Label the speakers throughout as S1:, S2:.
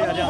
S1: ਪਿੱਛੇ ਆ ਜਾ।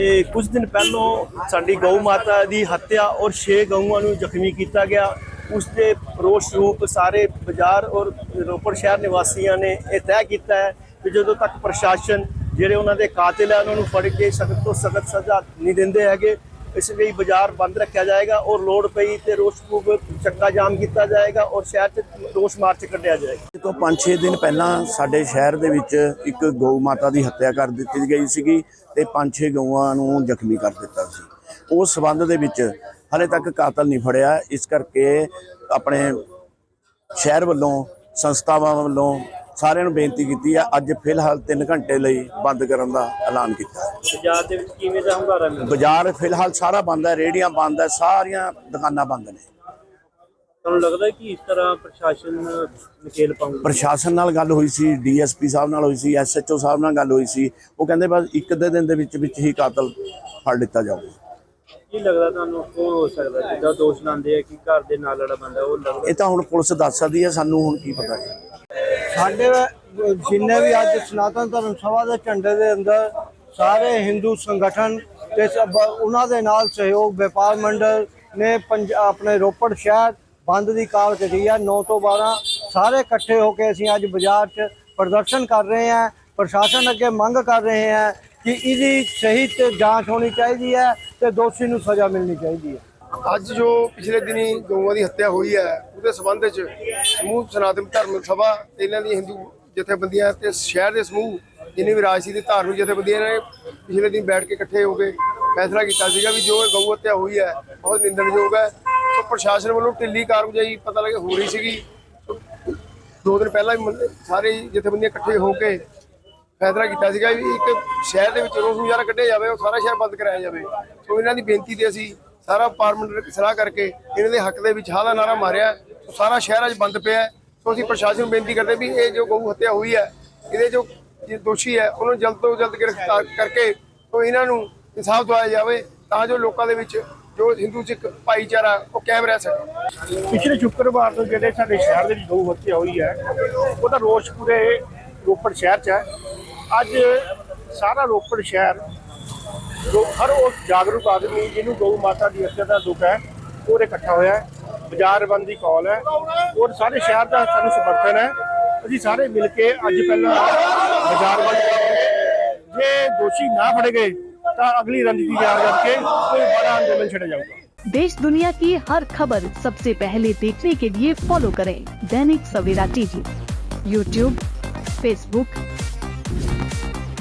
S1: ਇਹ ਕੁਝ ਦਿਨ ਪਹਿਲਾਂ ਸਾਡੀ ਗਊ ਮਾਤਾ ਦੀ ਹੱਤਿਆ ਔਰ 6 ਗਊਆਂ ਨੂੰ ਜ਼ਖਮੀ ਕੀਤਾ ਗਿਆ। ਉਸ ਦੇ ਰੋਸ ਰੂਪ ਸਾਰੇ ਬਾਜ਼ਾਰ ਔਰ ਰੋਪੜ ਸ਼ਹਿਰ ਨਿਵਾਸੀਆਂ ਨੇ ਇਹ ਤੈਅ ਕੀਤਾ ਹੈ ਕਿ ਜਦੋਂ ਤੱਕ ਪ੍ਰਸ਼ਾਸਨ ਜਿਹੜੇ ਉਹਨਾਂ ਦੇ ਕਾਤਿਲ ਹੈ, ਉਹਨਾਂ ਨੂੰ ਫੜ ਕੇ ਸਖਤ ਤੋਂ ਸਖਤ ਸਜ਼ਾ ਨਹੀਂ ਦਿੰਦੇ ਹੈਗੇ, ਇਸ ਲਈ ਬਾਜ਼ਾਰ ਬੰਦ ਰੱਖਿਆ ਜਾਏਗਾ ਔਰ ਲੋੜ ਪਈ ਤੇ ਰੋਸ ਰੂਪ ਚੱਕਾ ਜਾਮ ਕੀਤਾ ਜਾਏਗਾ ਔਰ ਸ਼ਹਿਰ 'ਚ ਰੋਸ ਮਾਰਚ ਕੱਢਿਆ ਜਾਏਗਾ।
S2: ਅੱਜ ਤੋਂ 5-6 ਦਿਨ ਪਹਿਲਾਂ ਸਾਡੇ ਸ਼ਹਿਰ ਦੇ ਵਿੱਚ ਇੱਕ ਗਊ ਮਾਤਾ ਦੀ ਹੱਤਿਆ ਕਰ ਦਿੱਤੀ ਗਈ ਸੀਗੀ ਤੇ 5-6 ਗਊਆਂ ਨੂੰ ਜ਼ਖਮੀ ਕਰ ਦਿੱਤਾ ਸੀ। ਉਸ ਸਬੰਧ ਦੇ ਵਿੱਚ ਹਲੇ ਤੱਕ ਕਾਤਲ ਨਹੀਂ ਫੜਿਆ। ਇਸ ਕਰਕੇ ਆਪਣੇ ਸ਼ਹਿਰ ਵੱਲੋਂ ਸੰਸਥਾਵਾਂ ਵੱਲੋਂ ਸਾਰਿਆਂ ਨੂੰ ਬੇਨਤੀ ਕੀਤੀ ਹੈ ਅੱਜ ਫਿਲਹਾਲ 3 ਘੰਟੇ ਲਈ ਬੰਦ ਕਰਨ ਦਾ ਐਲਾਨ ਕੀਤਾ। ਹੈ
S1: ਬਾਜ਼ਾਰ ਦੇ ਵਿੱਚ ਕਿਵੇਂ ਦਾ ਹੰਗਾਰਾ ਮਿਲਦਾ
S2: ਬਾਜ਼ਾਰ ਫਿਲਹਾਲ ਸਾਰਾ ਬੰਦ ਹੈ ਰੇੜੀਆਂ ਬੰਦ ਹੈ ਸਾਰੀਆਂ ਦੁਕਾਨਾਂ ਬੰਦ ਨੇ।
S1: ਤੁਹਾਨੂੰ ਲੱਗਦਾ ਕਿ ਇਸ ਤਰ੍ਹਾਂ ਪ੍ਰਸ਼ਾਸਨ ਨਕੇਲ ਪਾਉਂਗਾ
S2: ਪ੍ਰਸ਼ਾਸਨ ਨਾਲ ਗੱਲ ਹੋਈ ਸੀ ਡੀਐਸਪੀ ਸਾਹਿਬ ਨਾਲ ਹੋਈ ਸੀ ਐਸਐਚਓ ਸਾਹਿਬ ਨਾਲ ਗੱਲ ਹੋਈ ਸੀ। ਉਹ ਕਹਿੰਦੇ ਬਸ ਇੱਕ ਅੱਧੇ ਦਿਨ ਦੇ ਵਿੱਚ ਵਿੱਚ ਹੀ ਕਾਤਲ ਫੜ ਲਿੱਤਾ ਜਾਊਗਾ।
S1: ਕੀ ਲੱਗਦਾ ਤੁਹਾਨੂੰ ਕੌਣ ਹੋ ਸਕਦਾ? ਜਿੱਦਾਂ ਦੋਸ਼ ਲਾਉਂਦੇ ਆ ਕਿ ਘਰ ਦੇ ਨਾਲ ਲੜਾ ਬੰਦਾ ਉਹ ਲੱਗਦਾ?
S2: ਇਹ ਤਾਂ ਹੁਣ ਪੁਲਿਸ ਦੱਸ ਸਕਦੀ ਹੈ ਸਾਨੂੰ ਹੁਣ ਕੀ ਪਤਾ ਹੈ
S3: ਸਾਡੇ ਜਿੰਨੇ ਵੀ ਅੱਜ ਸਨਾਤਨ ਧਰਮ ਸਭਾ ਦੇ ਝੰਡੇ ਦੇ ਅੰਦਰ ਸਾਰੇ ਹਿੰਦੂ ਸੰਗਠਨ ਤੇ ਸਭ ਉਹਨਾਂ ਦੇ ਨਾਲ ਸਹਿਯੋਗ ਵਪਾਰ ਮੰਡਲ ਨੇ ਪੰਜ ਆਪਣੇ ਰੋਪੜ ਸ਼ਹਿਰ ਬੰਦ ਦੀ ਕਾਲ ਕੱਢੀ ਹੈ 9 ਤੋਂ 12 ਸਾਰੇ ਇਕੱਠੇ ਹੋ ਕੇ ਅਸੀਂ ਅੱਜ ਬਾਜ਼ਾਰ 'ਚ ਪ੍ਰਦਰਸ਼ਨ ਕਰ ਰਹੇ ਹਾਂ ਪ੍ਰਸ਼ਾਸਨ ਅੱਗੇ ਮੰਗ ਕਰ ਰਹੇ ਹਾਂ ਕਿ ਇਹਦੀ ਸਹੀ ਤੇ ਜਾਂਚ ਹੋਣੀ ਚਾਹੀਦੀ ਹੈ ਤੇ ਦੋਸ਼ੀ ਨੂੰ ਸਜ਼ਾ ਮਿਲਣੀ ਚਾਹੀਦੀ ਹੈ।
S4: ਅੱਜ ਜੋ ਪਿਛਲੇ ਦਿਨੀ ਗਊਆਂ ਦੀ ਹੱਤਿਆ ਹੋਈ ਹੈ, ਉਹਦੇ ਸਬੰਧ ਵਿੱਚ ਸਮੂਹ ਸਨਾਤਨ ਧਰਮ ਸਭਾ ਤੇ ਇਹਨਾਂ ਦੀਆਂ ਹਿੰਦੂ ਜਥੇਬੰਦੀਆਂ ਤੇ ਸ਼ਹਿਰ ਦੇ ਸਮੂਹ, ਜਿੰਨੇ ਵੀ ਰਾਜਸੀ ਦੇ ਧਾਰਮਿਕ ਜਥੇਬੰਦੀਆਂ ਨੇ, ਪਿਛਲੇ ਦਿਨ ਬੈਠ ਕੇ ਇਕੱਠੇ ਹੋ ਕੇ ਫੈਸਲਾ ਕੀਤਾ ਸੀਗਾ ਵੀ ਜੋ ਇਹ ਗਊ ਹੱਤਿਆ ਹੋਈ ਹੈ, ਬਹੁਤ ਨਿੰਦਣਯੋਗ ਹੈ। ਸੋ ਪ੍ਰਸ਼ਾਸਨ ਵੱਲੋਂ ਢਿੱਲੀ ਕਾਰਗੁਜ਼ਾਰੀ ਪਤਾ ਲੱਗੇ ਹੋ ਰਹੀ ਸੀਗੀ। ਦੋ ਦਿਨ ਪਹਿਲਾਂ ਵੀ ਸਾਰੇ ਜਥੇਬੰਦੀਆਂ ਇਕੱਠੇ ਹੋ ਕੇ ਫੈਸਲਾ ਕੀਤਾ ਸੀਗਾ ਵੀ ਇੱਕ ਸ਼ਹਿਰ ਦੇ ਵਿੱਚ ਰੋਸ ਮੁਜ਼ਾਹਰਾ ਕੱਢਿਆ ਜਾਵੇ, ਉਹ ਸਾਰਾ ਸ਼ਹਿਰ ਬੰਦ ਕਰਾਇਆ ਜਾਵੇ। ਸੋ ਇਹਨਾਂ ਦੀ ਬੇਨਤੀ ਤੇ ਅਸੀਂ ਸਾਰਾ ਪਾਰਲੀਮੈਂਟ ਸਲਾਹ ਕਰਕੇ ਇਹਨਾਂ ਦੇ ਹੱਕ ਦੇ ਵਿੱਚ ਹਾਲਾ ਨਾਰਾ ਮਾਰਿਆ। ਸਾਰਾ ਸ਼ਹਿਰ ਅੱਜ ਬੰਦ ਪਿਆ ਸੋ ਅਸੀਂ ਪ੍ਰਸ਼ਾਸਨ ਨੂੰ ਬੇਨਤੀ ਕਰਦੇ ਵੀ ਇਹ ਜੋ ਗਊ ਹੱਤਿਆ ਹੋਈ ਹੈ, ਇਹਦੇ ਜੋ ਦੋਸ਼ੀ ਹੈ, ਉਹਨੂੰ ਜਲਦ ਤੋਂ ਜਲਦ ਗ੍ਰਿਫਤਾਰ ਕਰਕੇ ਸੋ ਇਹਨਾਂ ਨੂੰ ਇਨਸਾਫ ਦਿਵਾਇਆ ਜਾਵੇ ਤਾਂ ਜੋ ਲੋਕਾਂ ਦੇ ਵਿੱਚ ਜੋ ਹਿੰਦੂ ਸਿੱਖ ਭਾਈਚਾਰਾ, ਉਹ ਕਾਇਮ ਰਹਿ ਸਕੇ।
S5: ਪਿਛਲੇ ਸ਼ੁੱਕਰਵਾਰ ਨੂੰ ਜਿਹੜੇ ਸਾਡੇ ਸ਼ਹਿਰ ਦੇ ਵਿੱਚ ਗਊ ਹੱਤਿਆ ਹੋਈ ਹੈ, ਉਹਦਾ ਰੋਸ਼ ਪੂਰੇ ਰੋਪੜ ਸ਼ਹਿਰ 'ਚ ਹੈ। ਅੱਜ ਸਾਰਾ ਰੋਪੜ ਸ਼ਹਿਰ ਜੋ ਹਰ ਉਹ ਜਾਗਰੂਕ ਆਦਮੀ ਜਿਹਨੂੰ ਗਊ ਮਾਤਾ ਦੀ ਹੱਤਿਆ ਦਾ ਦੁੱਖ ਹੈ ਉਹ ਇਕੱਠਾ ਹੋਇਆ ਹੈ ਬਾਜ਼ਾਰ ਬੰਦ ਦੀ ਕਾਲ ਹੈ ਔਰ ਸਾਰੇ ਸ਼ਹਿਰ ਦਾ ਸਾਨੂੰ ਸਮਰਥਨ ਹੈ ਅਸੀਂ ਸਾਰੇ ਮਿਲ ਕੇ ਅੱਜ ਪਹਿਲਾਂ ਬਾਜ਼ਾਰ ਬੰਦ ਕਰਾਂਗੇ ਜੇ ਦੋਸ਼ੀ ਨਾ ਫੜੇ ਗਏ ਤਾਂ ਅਗਲੀ ਰਣਨੀਤੀ ਤਿਆਰ ਕਰਕੇ ਕੋਈ ਬੜਾ ਅੰਦੋਲਨ ਛੇੜਿਆ ਜਾਊਗਾ
S6: देश दुनिया की हर खबर सबसे पहले देखने के लिए फॉलो करें Dainik Savera TV YouTube Facebook